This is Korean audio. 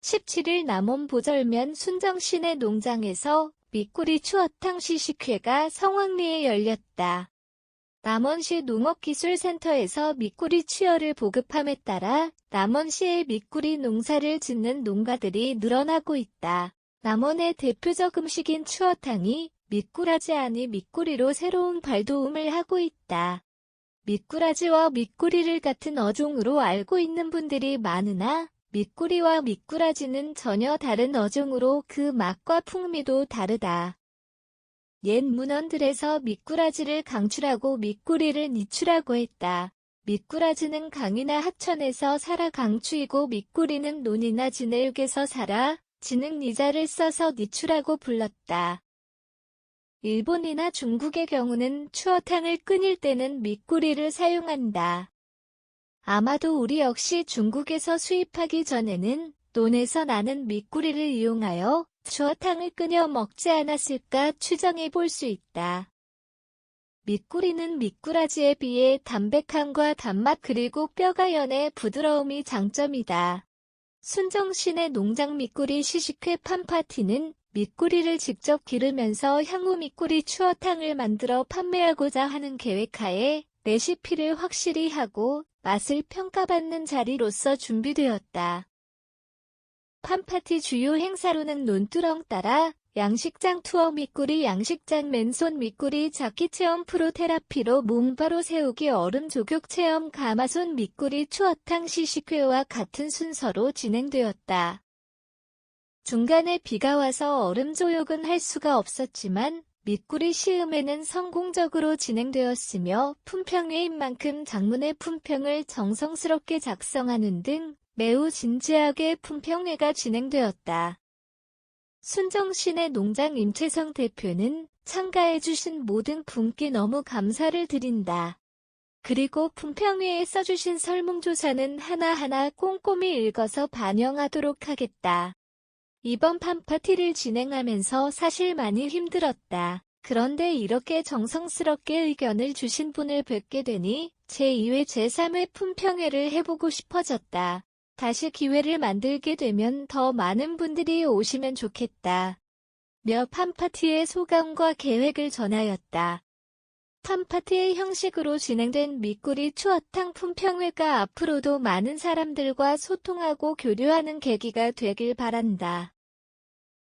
17일 남원 보절면 순정시내 농장에서 미꾸리 추어탕 시식회가 성황리에 열렸다. 남원시 농업기술센터에서 미꾸리 취어를 보급함에 따라 남원시의 미꾸리 농사를 짓는 농가들이 늘어나고 있다. 남원의 대표적 음식인 추어탕이 미꾸라지 아니 미꾸리로 새로운 발돋움을 하고 있다. 미꾸라지와 미꾸리를 같은 어종으로 알고 있는 분들이 많으나 미꾸리와 미꾸라지는 전혀 다른 어종으로 그 맛과 풍미도 다르다. 옛 문헌들에서 미꾸라지를 강추라고 미꾸리를 니추라고 했다. 미꾸라지는 강이나 하천에서 살아 강추이고 미꾸리는 논이나 진해육에서 살아 진흙 니자를 써서 니추라고 불렀다. 일본이나 중국의 경우는 추어탕을 끓일 때는 미꾸리를 사용한다. 아마도 우리 역시 중국에서 수입하기 전에는 논에서 나는 미꾸리를 이용하여 추어탕을 끓여 먹지 않았을까 추정해 볼 수 있다. 미꾸리는 미꾸라지에 비해 담백함과 단맛 그리고 뼈가 연해 부드러움이 장점이다. 순정신의 농장 미꾸리 시식회 팜파티는 미꾸리를 직접 기르면서 향후 미꾸리 추어탕을 만들어 판매하고자 하는 계획하에 레시피를 확실히 하고 맛을 평가받는 자리로서 준비되었다. 팜파티 주요 행사로는 논두렁 따라 양식장 투어 미꾸리 양식장 맨손 미꾸리 자키 체험 프로 테라피로 몸바로 세우기 얼음 조격 체험 가마손 미꾸리 추어탕 시식회와 같은 순서로 진행되었다. 중간에 비가 와서 얼음 조욕은 할 수가 없었지만 미꾸리 시음회는 성공적으로 진행되었으며 품평회인 만큼 장문의 품평을 정성스럽게 작성하는 등 매우 진지하게 품평회가 진행되었다. 순정신의 농장 임채성 대표는 참가해주신 모든 분께 너무 감사를 드린다. 그리고 품평회에 써주신 설문조사는 하나하나 꼼꼼히 읽어서 반영하도록 하겠다. 이번 팜파티를 진행하면서 사실 많이 힘들었다. 그런데 이렇게 정성스럽게 의견을 주신 분을 뵙게 되니 제2회 제3회 품평회를 해보고 싶어졌다. 다시 기회를 만들게 되면 더 많은 분들이 오시면 좋겠다. 며 팜파티의 소감과 계획을 전하였다. 팜파티의 형식으로 진행된 미꾸리 추어탕 품평회가 앞으로도 많은 사람들과 소통하고 교류하는 계기가 되길 바란다.